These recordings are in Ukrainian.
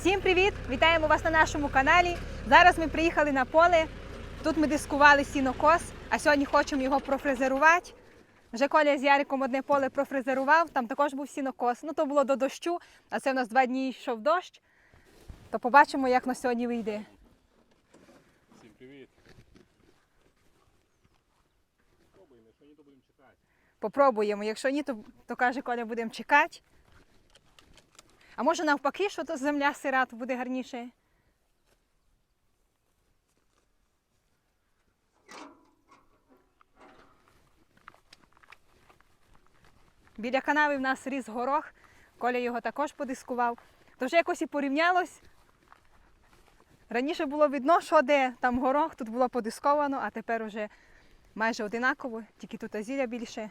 Всім привіт! Вітаємо вас на нашому каналі. Зараз ми приїхали на поле. Тут ми дискували сінокос, а сьогодні хочемо його профрезерувати. Вже Коля з Яриком одне поле профрезерував, там також був сінокос. Ну то було до дощу, а це в нас два дні йшов дощ. То побачимо, як на сьогодні вийде. Всім привіт. Попробуємо. Якщо ні, то, то каже Коля, будемо чекати. А може навпаки, що то земля сира, то буде гарніше. Біля канави в нас ріс горох, Коля його також подискував. То вже якось і порівнялось. Раніше було видно, що де там горох, тут було подисковано, а тепер вже майже одинаково, тільки тут азіля більше,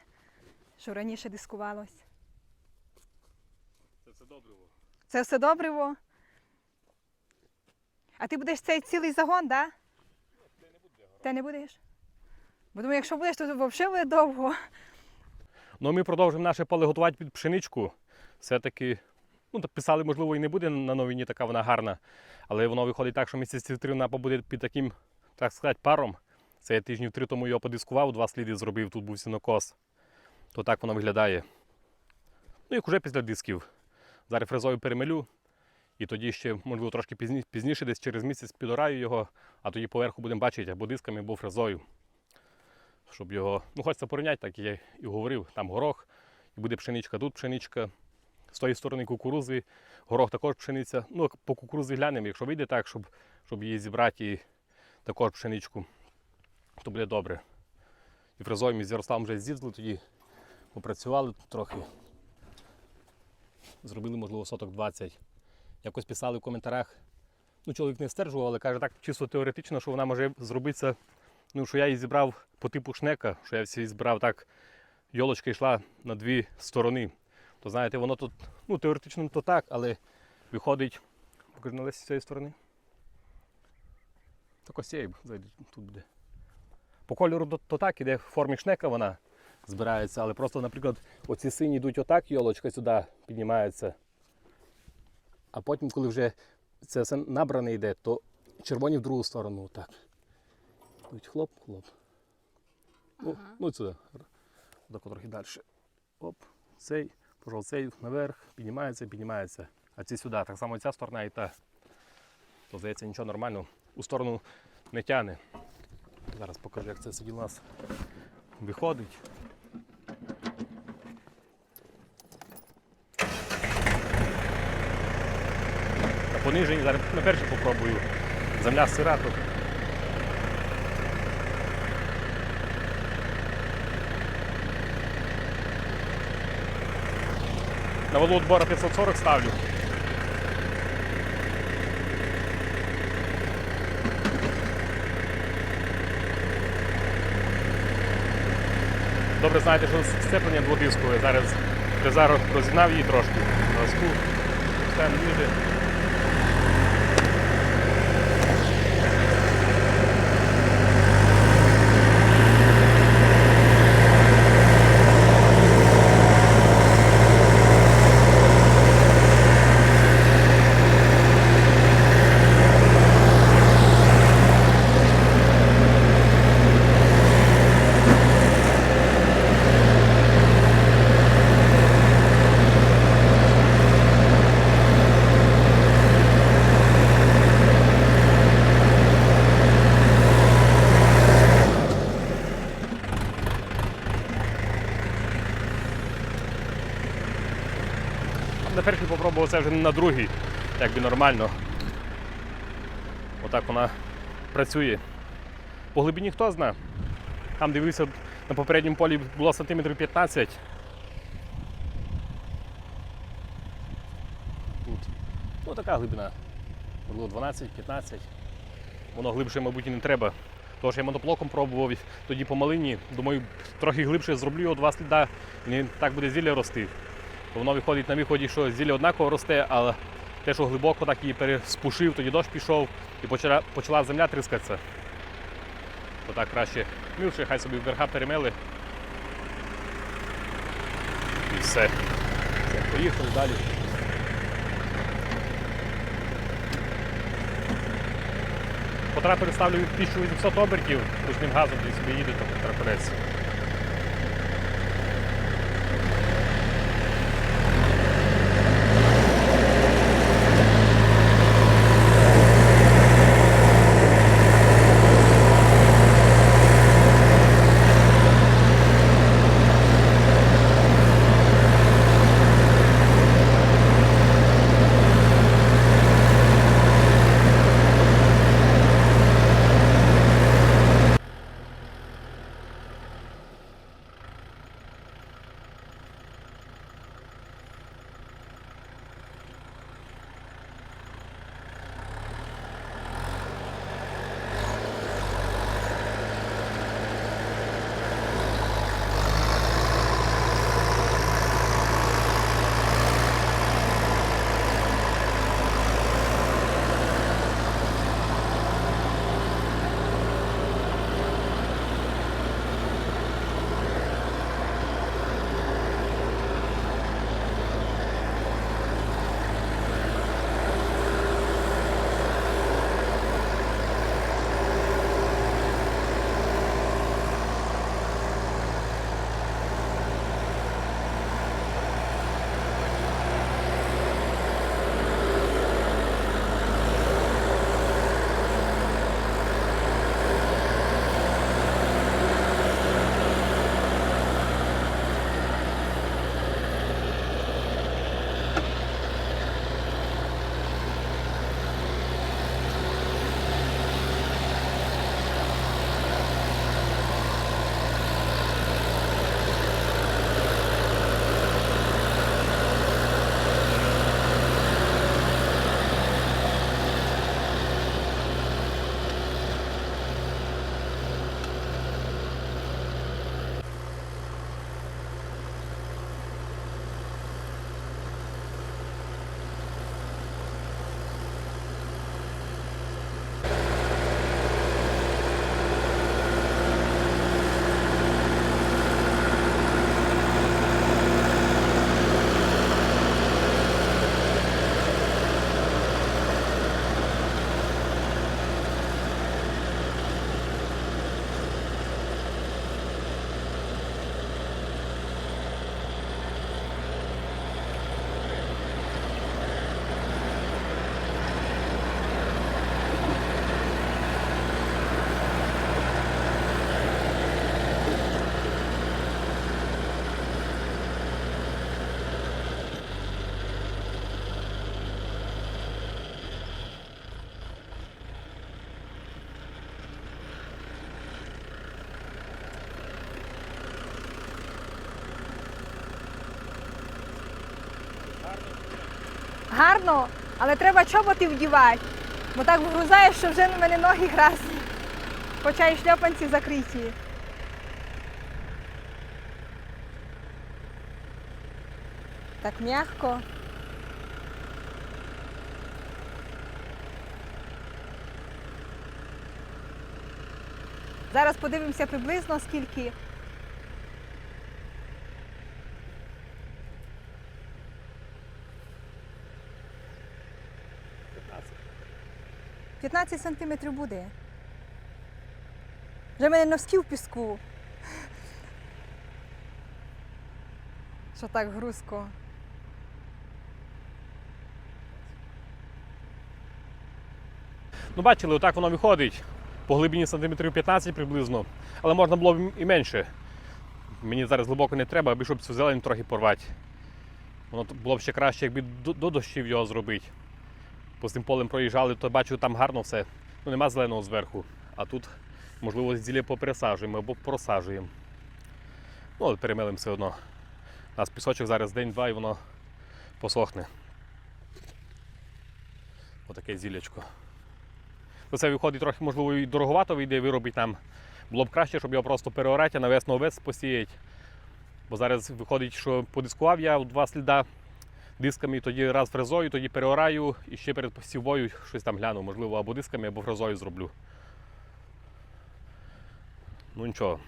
що раніше дискувалось. Це все добре. Це все добриво. А ти будеш цей цілий загон, так? Да? Ти не будеш? Бо думаю, якщо будеш, то взагалі буде довго. Ну, ми продовжуємо наше поле готувати під пшеничку. Все-таки, ну, писали, можливо, і не буде на новині така вона гарна. Але воно виходить так, що місяці три вона побуде під таким, так сказати, паром. Це я тижнів три тому його подискував, два сліди зробив, тут був сінокос. То так воно виглядає. Ну, як уже після дисків. Зараз фрезою перемелю. І тоді ще, можливо, трошки пізні- пізніше, десь через місяць підораю його, а тоді поверху будемо бачити або дисками, або фрезою. Щоб його, ну хочеться порівняти, так я і говорив, там горох, і буде пшеничка, тут пшеничка. З тої сторони кукурузи, горох також пшениця. Ну, по кукурузі глянемо, якщо вийде так, щоб, щоб її зібрати і також пшеничку, то буде добре. І фрезою ми з Ярославом вже з'їздили, тоді попрацювали трохи. Зробили, можливо, соток 20. Якось писали в коментарях. Ну, чоловік не стверджував, але каже, так чисто теоретично, що вона може зробитися, ну, що я її зібрав по типу шнека, що я всі збирав так, йолочка йшла на дві сторони. То знаєте, воно тут, ну, теоретично то так, але виходить, покажи на Лесі з цієї сторони. Так ось цієї зайде, тут буде. По кольору то так, іде в формі шнека вона збирається, але просто, наприклад, оці сині йдуть отак, йолочка сюди піднімається. А потім, коли вже це все набране йде, то червоні в другу сторону отак. Йдуть хлоп, хлоп. Ну, ну сюди. Так трохи далі. Оп, цей, пожалуй, цей наверх, піднімається, піднімається. А ці сюди. Так само ця сторона і та. То здається нічого нормально. У сторону не тяне. Зараз покажу, як це сиділо у нас виходить. На пониженні, зараз на першій попробую. Земля сира тут. На валу отбора 540 ставлю. Добре знаєте, що сцеплення дводискове. Зараз Резаро розігнав її трошки. На газку. Ставимо ніже. На попробував це вже не на другий, як би нормально. Отак вона працює. По глибині хто знає. Там дивився на попередньому полі було сантиметрів 15. Тут. Ну така глибина. Було 12-15. Воно глибше, мабуть, і не треба. Тож я моноплоком пробував, тоді по малині. Думаю, трохи глибше зроблю його два сліда, і не так буде зілля рости. Воно виходить на мій ході, що зілля однаково росте, але те, що глибоко так її переспушив, тоді дощ пішов і почала почала земля тріскатися. Отак краще ну, мілше, хай собі в берега перемили. І все. все поїхали далі. По ставлю 1800 обертів, ручним газом і собі їде то траперець. Гарно, але треба чоботи вдівати, бо так вгрузаєш, що вже на мене ноги грасні. Хоча і шльопанці закриті. Так м'яко. Зараз подивимося приблизно скільки. – 15 сантиметрів буде. Вже мене носки в піску. Що так грузко. Ну, бачили, отак воно виходить. По глибині сантиметрів 15 приблизно. Але можна було б і менше. Мені зараз глибоко не треба, аби щоб цю зелень трохи порвати. Воно було б ще краще, якби до дощів його зробити. По цим полем проїжджали, то бачу, там гарно все. Ну, нема зеленого зверху. А тут, можливо, зілля попересаджуємо або просаджуємо. Ну, але перемелимо все одно. У нас пісочок зараз день-два і воно посохне. Отаке зіллячко. То це виходить трохи, можливо, і дороговато вийде виробити нам. Було б краще, щоб його просто переорати, а на весну овець посіяти. Бо зараз виходить, що подискував я два сліда дисками, тоді раз фрезою, тоді переораю і ще перед посівою щось там гляну, можливо, або дисками, або фрезою зроблю. Ну нічого.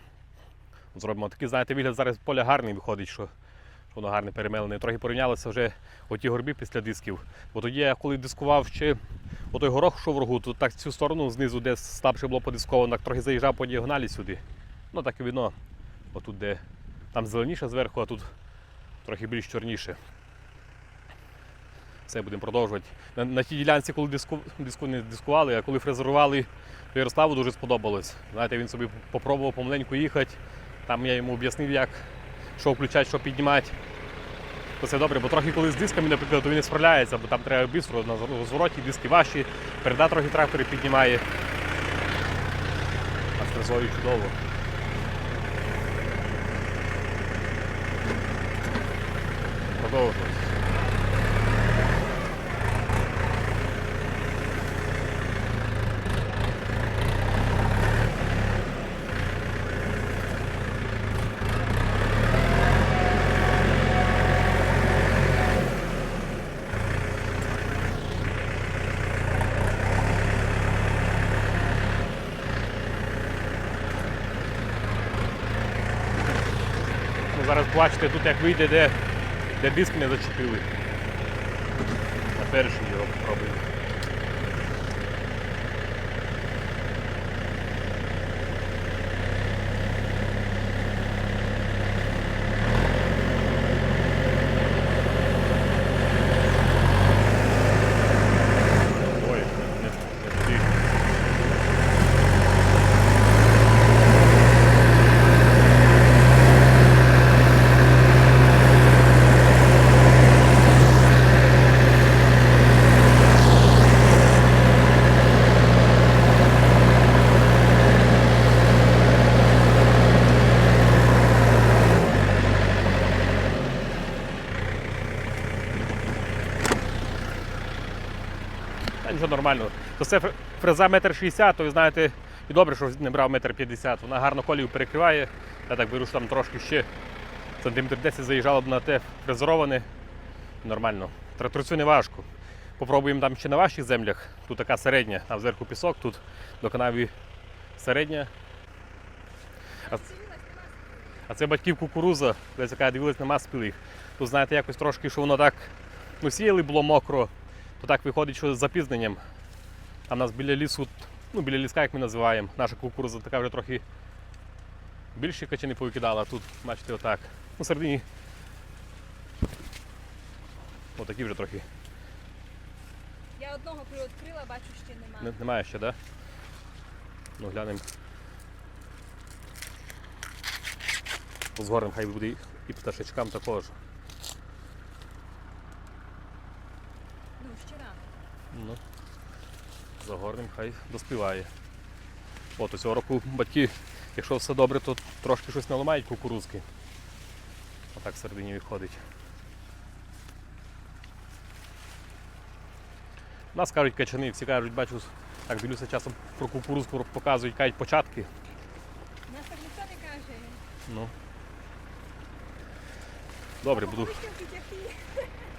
Зробимо такий, знаєте, вигляд зараз поля гарний виходить, що Воно гарне перемелене. Трохи порівнялося вже оті горби після дисків. Бо тоді я коли дискував ще отой горох, що в рогу, то так цю сторону знизу, де слабше було подисковано, так трохи заїжджав по діагоналі сюди. Ну так і видно, отут, де там зеленіше зверху, а тут трохи більш чорніше. Все, будемо продовжувати. На, на тій ділянці, коли диску, диску не дискували, а коли фрезерували, то Ярославу дуже сподобалось. Знаєте, він собі попробував помаленьку їхати. Там я йому об'яснив, як, що включати, що піднімати. То це добре, бо трохи коли з дисками, наприклад, то він не справляється, бо там треба бістро на розвороті, диски важчі, переда трохи трактори піднімає. А фрезою чудово. Продовжуємо. Бачите, тут як вийде, де, де диск не зачепили. На перший його пробую. Ой, не, не туди. Та нічого нормально. То це фреза метр шістдесят, то ви знаєте, і добре, що не брав метр п'ятдесят. Вона гарно колію перекриває. Я так беру, що там трошки ще сантиметр 10 заїжджало б на те фрезероване. Нормально. Тракторцю не важко. Попробуємо там ще на ваших землях. Тут така середня, там зверху пісок, тут до канаві середня. А, а це батьків кукуруза, десь яка дивилась на маспіл їх. Тут знаєте, якось трошки, що воно так ну, сіяли, було мокро, то так виходить, що з запізненням. А в нас біля лісу, ну біля ліска, як ми називаємо, наша кукуруза така вже трохи більші качани повикидала, тут, бачите, отак. Ну, середині. Отакі вже трохи. Я одного приоткрила, бачу, ще немає. Не- Немає ще, так? Да? Ну, глянемо. Згорем хай буде і- і пташечкам також. Ну, ще рано. Ну, загорнем, хай доспіває. От цього року батьки, якщо все добре, то трошки щось наламають кукурузки. Отак всередині виходить. У Нас кажуть качани, всі кажуть, бачу, так дивлюся часом про кукурузку показують, кажуть початки. Нас так ніхто не каже. Ну. Добре, буду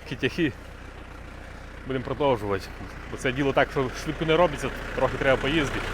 кітяхи. Будемо продовжувати. Бо це діло так, що швидко не робиться, трохи треба поїздити.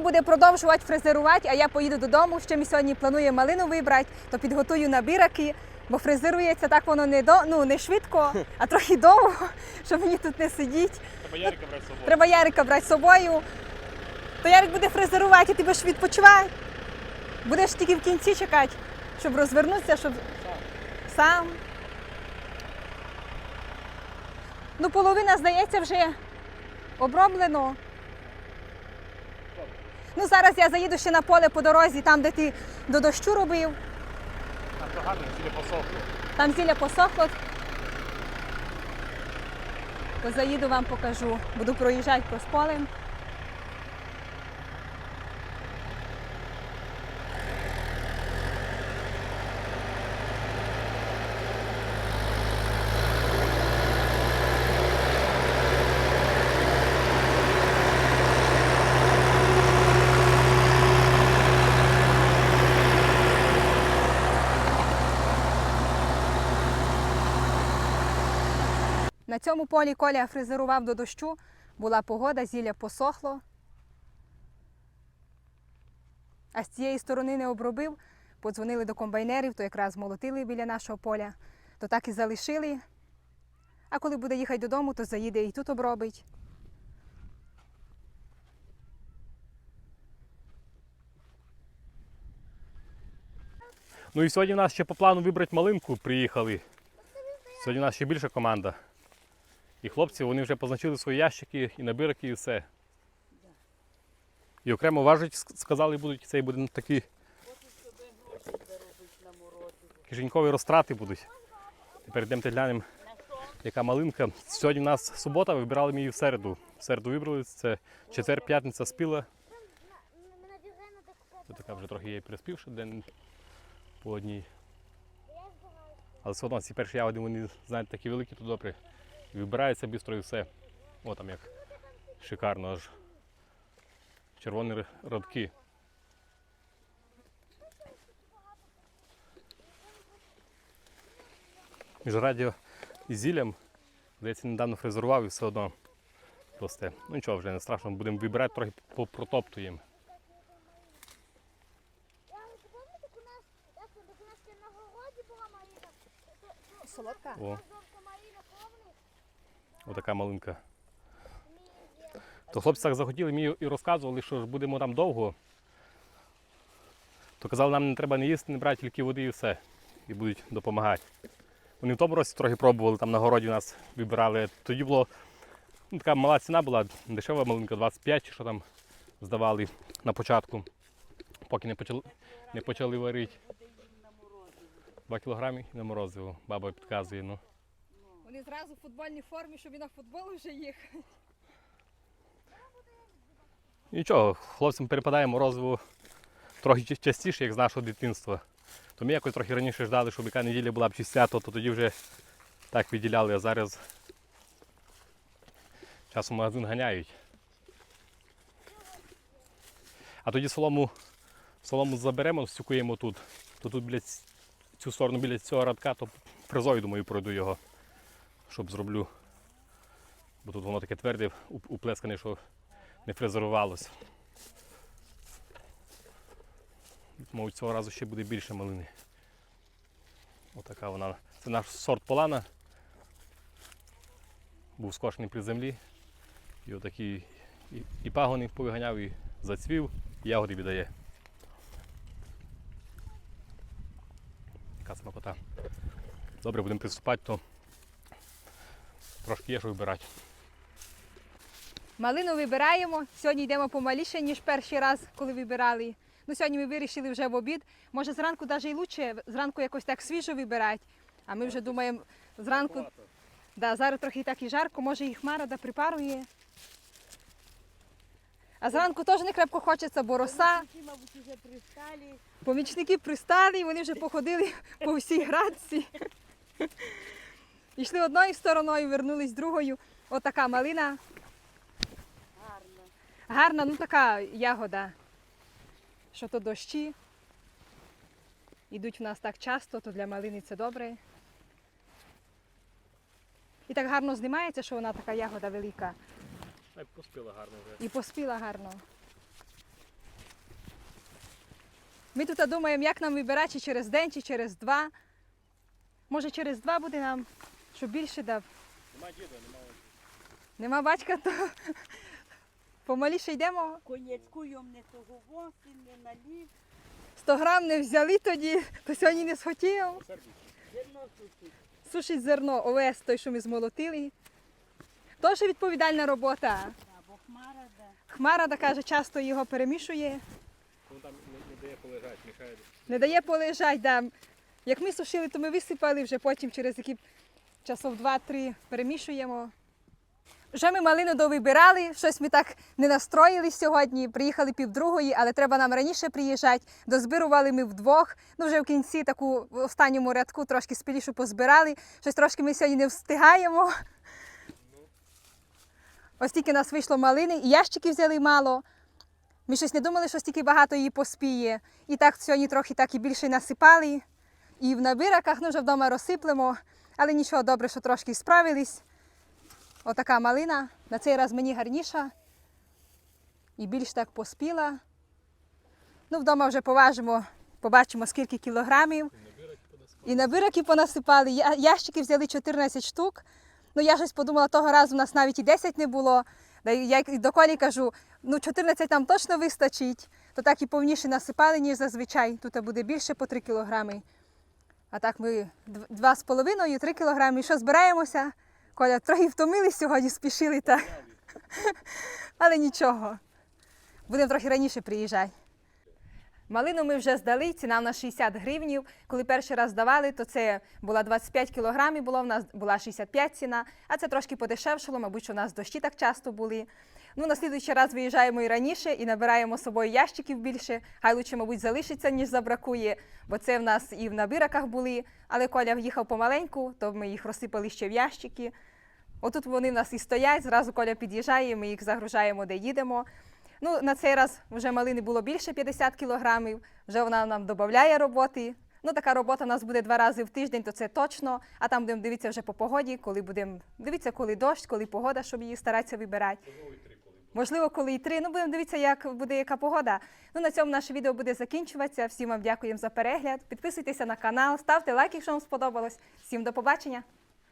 Коля буде продовжувати фрезерувати, а я поїду додому. Ще ми сьогодні плануємо малину вибрати, то підготую набираки, бо фрезерується так воно не до ну не швидко, а трохи довго, щоб мені тут не сидіти. Треба Ярика брати з собою. Треба Ярика брати з собою. То Ярик буде фрезерувати, а ти будеш відпочивати. Будеш тільки в кінці чекати, щоб розвернутися, щоб сам. Ну, половина, здається, вже оброблено. Ну, зараз я заїду ще на поле по дорозі, там, де ти до дощу робив, Там гарно, ціле посохло. там зілля посохло. То заїду вам покажу. Буду проїжджати по полем. На цьому полі Коля фрезерував до дощу, була погода, зілля посохло. А з цієї сторони не обробив. Подзвонили до комбайнерів, то якраз молотили біля нашого поля, то так і залишили. А коли буде їхати додому, то заїде і тут обробить. Ну і сьогодні в нас ще по плану вибрати малинку приїхали. Сьогодні в нас ще більша команда. І хлопці вони вже позначили свої ящики і набірки, і все. І окремо важить, сказали, будуть цей буде такі кишенькові розтрати будуть. Тепер йдемо глянемо, яка малинка. Сьогодні в нас субота, вибирали ми її в середу. В середу вибрали, це четвер, п'ятниця спіла. Це така вже трохи є приспівша день по одній. Але все одно ці перші ягоди, вони, знаєте, такі великі, то добре. І вибираються бістро і все. О, там як шикарно аж. Червоні р- родки. Між радіо і зіллям, здається, недавно фрезерував і все одно росте. Ну нічого, вже не страшно, будемо вибирати, трохи по- протоптуємо. Я от пам'ятаєте, у нас, як це, так у нас ще на городі була малина. То- то- Солодка. О. отака малинка. То хлопці так захотіли, мені і розказували, що ж будемо там довго. То казали, нам не треба не їсти, не брати тільки води і все. І будуть допомагати. Вони в тому році трохи пробували, там на городі нас вибирали. Тоді було ну, така мала ціна була, дешева малинка, 25 чи що там здавали на початку, поки не почали, не почали варити. Два кілограми і на морозиво. Баба підказує. Ну. Вони зразу в футбольній формі, щоб і на футбол вже їхати. Нічого, хлопцям перепадає морозиво трохи частіше, як з нашого дитинства. То ми якось трохи раніше ждали, щоб яка неділя була б чи свято, то тоді вже так виділяли, а зараз часом магазин ганяють. А тоді солому, солому заберемо, стюкуємо тут. То тут біля цю сторону біля цього радка, то фрезою, думаю, пройду його, щоб зроблю. Бо тут воно таке тверде, уплескане, що не фрезерувалось. Мабуть, цього разу ще буде більше малини. Отака вона. Це наш сорт полана. Був скошений при землі. І отакі і, і пагони повиганяв, і зацвів, і ягоди віддає. Така смакота. Добре, будемо приступати, то трошки є що вибирати. Малину вибираємо. Сьогодні йдемо помаліше, ніж перший раз, коли вибирали. Ну, сьогодні ми вирішили вже в обід. Може, зранку навіть і краще, зранку якось так свіжо вибирати. А ми вже думаємо, зранку, да, зараз трохи так і жарко, може і хмара да припарує. А зранку теж не крепко хочеться, бо роса. Мабуть, вже пристали. Помічники пристали, вони вже походили по всій градці. Йшли одною стороною, вернулись другою. Отака малина. Гарно. Гарна, ну така ягода. Що то дощі. Ідуть в нас так часто, то для малини це добре. І так гарно знімається, що вона така ягода велика. Поспіла гарно вже. І поспіла гарно. Ми тут думаємо, як нам вибирати, чи через день, чи через два. Може, через два буде нам, щоб більше дав. Нема діда, немає. Нема батька, то помаліше йдемо. Конячкуєм не того воси, не налів. 100 грам не взяли тоді, то сьогодні не схотів. Зерно сушить. Сушить зерно, овес, той, що ми змолотили. Теж відповідальна робота. Або хмара, да. Хмара, каже, часто його перемішує. Він там не, не дає полежати, мішає. Не дає полежать. Да. Як ми сушили, то ми висипали, вже потім через які часов два-три перемішуємо. Вже ми малину довибирали, щось ми так не настроїли сьогодні. Приїхали півдругої, але треба нам раніше приїжджати. Дозбирували ми вдвох. Ну вже в кінці таку в останньому рядку трошки спілішу позбирали. Щось трошки ми сьогодні не встигаємо. Ось тільки нас вийшло малини, і ящики взяли мало. Ми щось не думали, що стільки багато її поспіє. І так сьогодні трохи так і більше насипали. І в набираках ну, вже вдома розсиплемо. Але нічого добре, що трошки справились. Отака малина. На цей раз мені гарніша. І більш так поспіла. Ну, вдома вже поважимо, побачимо, скільки кілограмів. І набираки понасипали. Я- Ящики взяли 14 штук. Ну, я щось подумала, того разу у нас навіть і 10 не було. Я й до Колі кажу, ну 14 нам точно вистачить, то так і повніше насипали, ніж зазвичай. Тут буде більше по 3 кілограми. А так ми дв- два з половиною, 3 кілограми. І що збираємося? Коля, трохи втомились сьогодні, спішили так. Але нічого. Будемо трохи раніше приїжджати. Малину ми вже здали, ціна на 60 гривнів. Коли перший раз здавали, то це була 25 кілограмів, було в нас була 65 ціна, а це трошки подешевшало, мабуть, що у нас дощі так часто були. Ну, на слідуючий раз виїжджаємо і раніше і набираємо з собою ящиків більше. Хай лучше, мабуть, залишиться, ніж забракує, бо це в нас і в набираках були. Але Коля їхав помаленьку, то ми їх розсипали ще в ящики. Отут вони в нас і стоять, зразу Коля під'їжджає, ми їх загружаємо, де їдемо. Ну, на цей раз вже малини було більше 50 кілограмів, вже вона нам додає роботи. Ну, така робота у нас буде два рази в тиждень, то це точно. А там будемо дивитися вже по погоді, коли будемо дивитися, коли дощ, коли погода, щоб її старатися вибирати. Можливо, коли і три. Ну, будемо дивитися, як буде яка погода. Ну, на цьому наше відео буде закінчуватися. Всім вам дякуємо за перегляд. Підписуйтеся на канал, ставте лайк, якщо вам сподобалось. Всім до побачення!